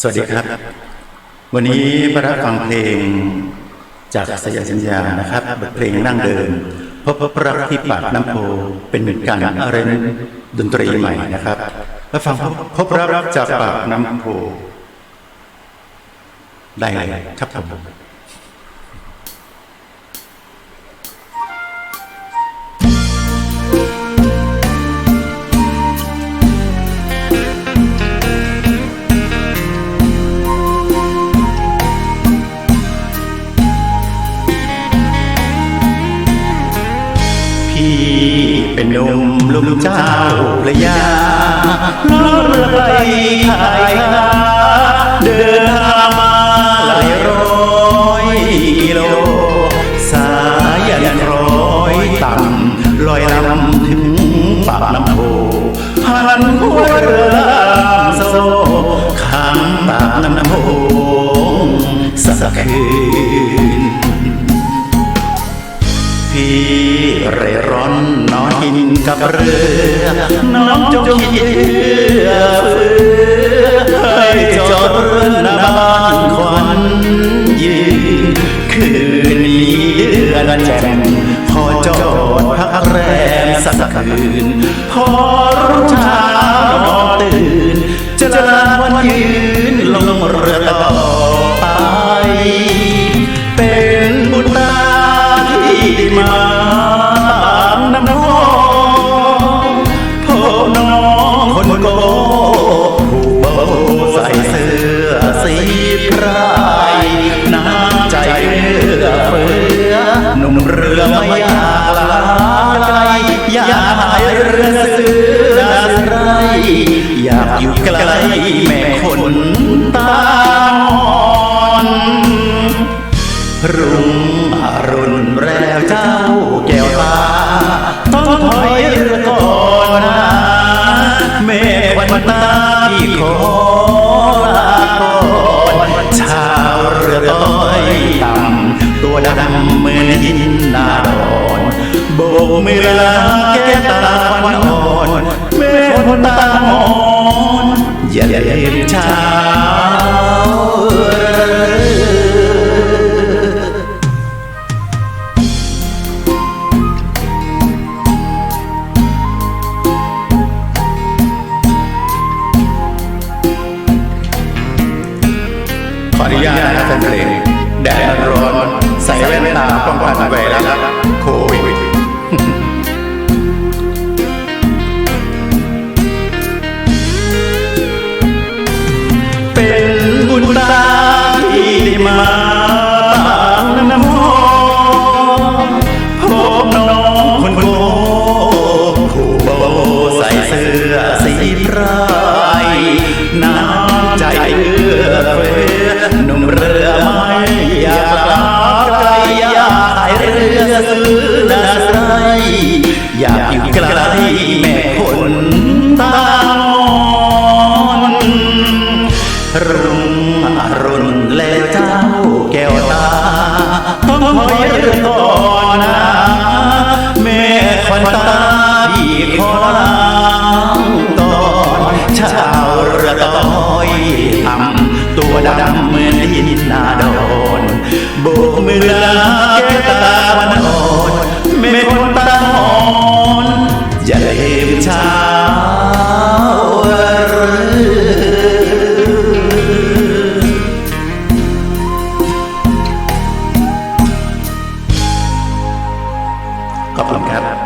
สวัสดีครับ วันนี้มารับฟังเพลงจากสยามสัญญานะครับบทเพลงนั่งเดินพบพบรักที่ปากน้ำโพเป็นเหมือนการอาเรนดนตรีใหม่นะครับแล้วฟังพบพบรักจากปากน้ำโพได้เลยครับผม พี่เป็นหนุ่มลุมเจ้าพระยาล่องเรือไปขายคาเดินทางมาหลายร้อยกิโล สายยันร้อยต่ำลอยลำถึงปากน้ำโพพันหัวเรือลำโซข้างปากน้ำโพสักคืน เร่ร่อนนอนกินกับเรือน้องจงคิดเอื้อเฟื้อให้จอดเรือนหน้าบ้านควันยืนคืนนี้เดือนแจ่มพอจอดพักแรมสักคืน พอรุ่งเช้า ไม่อยากลาไกลอยากหายเรือเสือไรอยากอยู่ใกล้แม่คนตาอ่อนรุ่ง โบกมือลาแก้ตาวันอ่อนแม่คนตามอนอย่าเย็นเช้าขออนุญาตนะครับแฟนเพลงแดดร้อน ใส่แว่นตาป้องกันไวรัส องคอยเรือก่อนนะแม่ควันตาพี่ขอลาตอนชาวระต้อยทำตัวดำเหมือนดินนาดอนโบกมือลา ขอบคุณครับ